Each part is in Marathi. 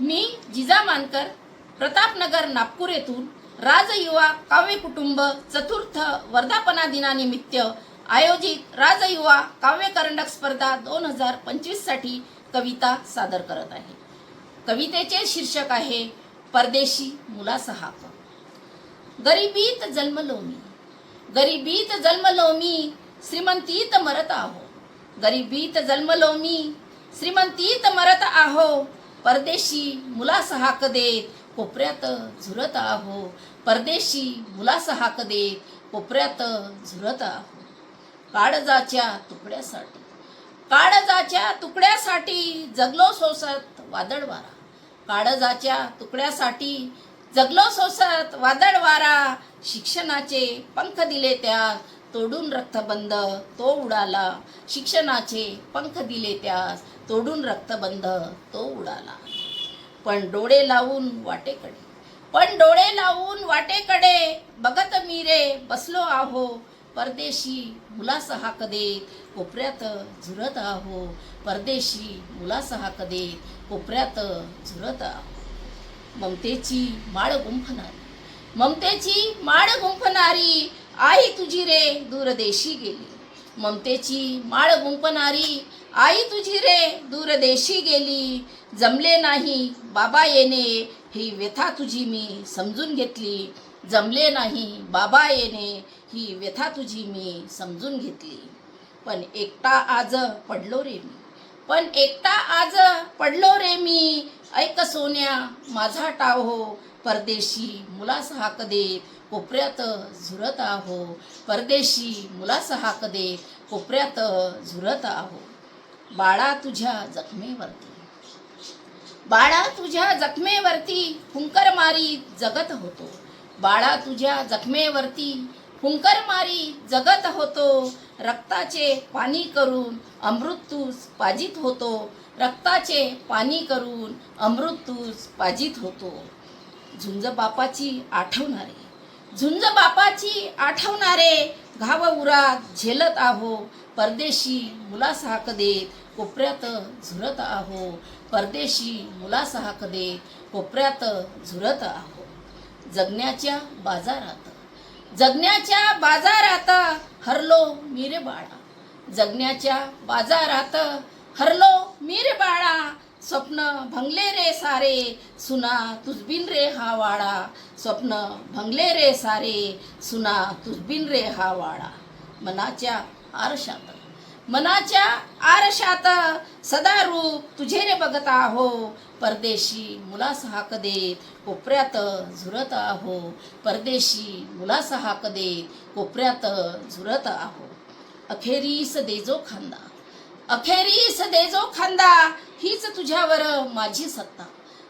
मी जिजा मानकर प्रतापनगर नागपूर येथून राजयुवा काव्य कुटुंब चतुर्थ वर्धापना दिनानिमित्त आयोजित राजयुवा काव्य करंडक स्पर्धा दोन हजार पंचवीससाठी कविता सादर करत आहे. कवितेचे शीर्षक आहे परदेशी मुलासह गरिबीत जन्मलो मी गरिबीत जन्मलो मी श्रीमंतीत मरत आहो. गरिबीत जन्मलो मी श्रीमंतीत मरत आहो. परदेशी मुलास हाक देत कोपऱ्यात झुरत आहो. परदेशी मुलास हाक देत कोपऱ्यात झुरत आहो. काळजाच्या तुकड्यासाठी काळजाच्या तुकड्यासाठी जगलो सोसत वादळ वारा काळजाच्या तुकड्यासाठी जगलो सोसत वादळ वारा शिक्षणाचे पंख दिले त्या तोडून रक्तबंध तो उडाला. शिक्षणाचे पंख दिले त्यास तोडून रक्तबंध तो उडाला. पण डोळे लावून वाटेकडे पण डोळे लावून वाटेकडे. बघत मी रे बसलो आहो. परदेशी मुलास हाक देत कोपऱ्यात झुरत आहो. परदेशी मुलास हाक देत कोपऱ्यात झुरत आहो. ममतेची माळ गुंफणारी ममतेची माळ गुंफणारी आई तुझी रे दूरदेशी गेली. ममतेची माळ गुंपणारी आई तुझी रे दूरदेशी गेली. जमले नाही बाबा येणे ही व्यथा तुझी मी समजून घेतली. जमले नाही बाबा येणे ही व्यथा तुझी मी समजून घेतली. पण एकटा आज पडलो रे मी. पण एकटा आज पडलो रे मी. ऐक सोन्या माझा टाव हो. परदेशी मुलास हाक देत कोपऱ्यात झुरत आहो. परदेशी मुलास हाक देत कोपऱ्यात झुरत आहो. बाळा तुझ्या जखमेवरती. बाळा तुझ्या जखमेवरती हुंकर मारी जगत होतो. बाळा तुझ्या जखमेवरती हुंकर मारी जगत होतो. रक्ताचे पाणी करून अमृतूस पाजित होतो. रक्ताचे पाणी करून अमृतूस पाजित होतो. झुंज बापाची आठवणारे. झुंज बापाची आठवणारे. घाव उरात झेलत आहो. परदेशी मुलासाहक देत कोपऱ्यात झुरत आहो. परदेशी मुलासाहक देत कोपऱ्यात झुरत आहो. जगण्याच्या बाजारात जगण्याच्या बाजारात हरलो मी रे बाळा जगण्याच्या बाजारात हरलो मी रे बाळा स्वप्न भंगले रे सारे सुना तुझबिन रे हा वाडा. स्वप्न भंगले रे सारे सुना तुझबिन रे हा वाडा. मनाच्या आरशात. मनाच्या आरशात सदा रूप तुझे रे बघत आहो. परदेशी मुलास हाक देत कोपऱ्यात झुरत आहो. परदेशी मुलास हाक देत कोपऱ्यात झुरत आहो. अखेरीस देजो खांदा. अखेरीस देजो खांदा हीच तुझ्यावर माझी सत्ता.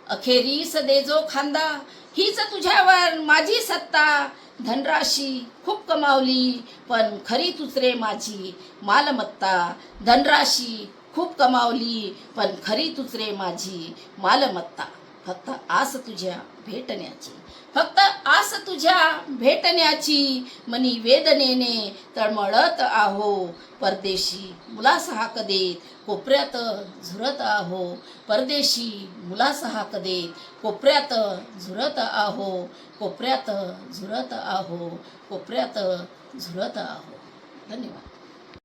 अखेरीस देजो खांदा हीच तुझ्यावर माझी सत्ता. धनराशी खूप कमावली पण खरी तुचरे माझी मालमत्ता. धनराशी खूप कमावली पण खरी तुचरे माझी मालमत्ता. फक्त आस तुझ्या भेटण्याची. फक्त आस तुझ्या भेटण्याची मनी वेदनेने तळमळत आहो. परदेशी मुलास हाक देत कोपऱ्यात झुरत आहो. परदेशी मुलास हाक देत कोपऱ्यात झुरत आहो. कोपऱ्यात झुरत आहो. कोपऱ्यात झुरत आहो. धन्यवाद.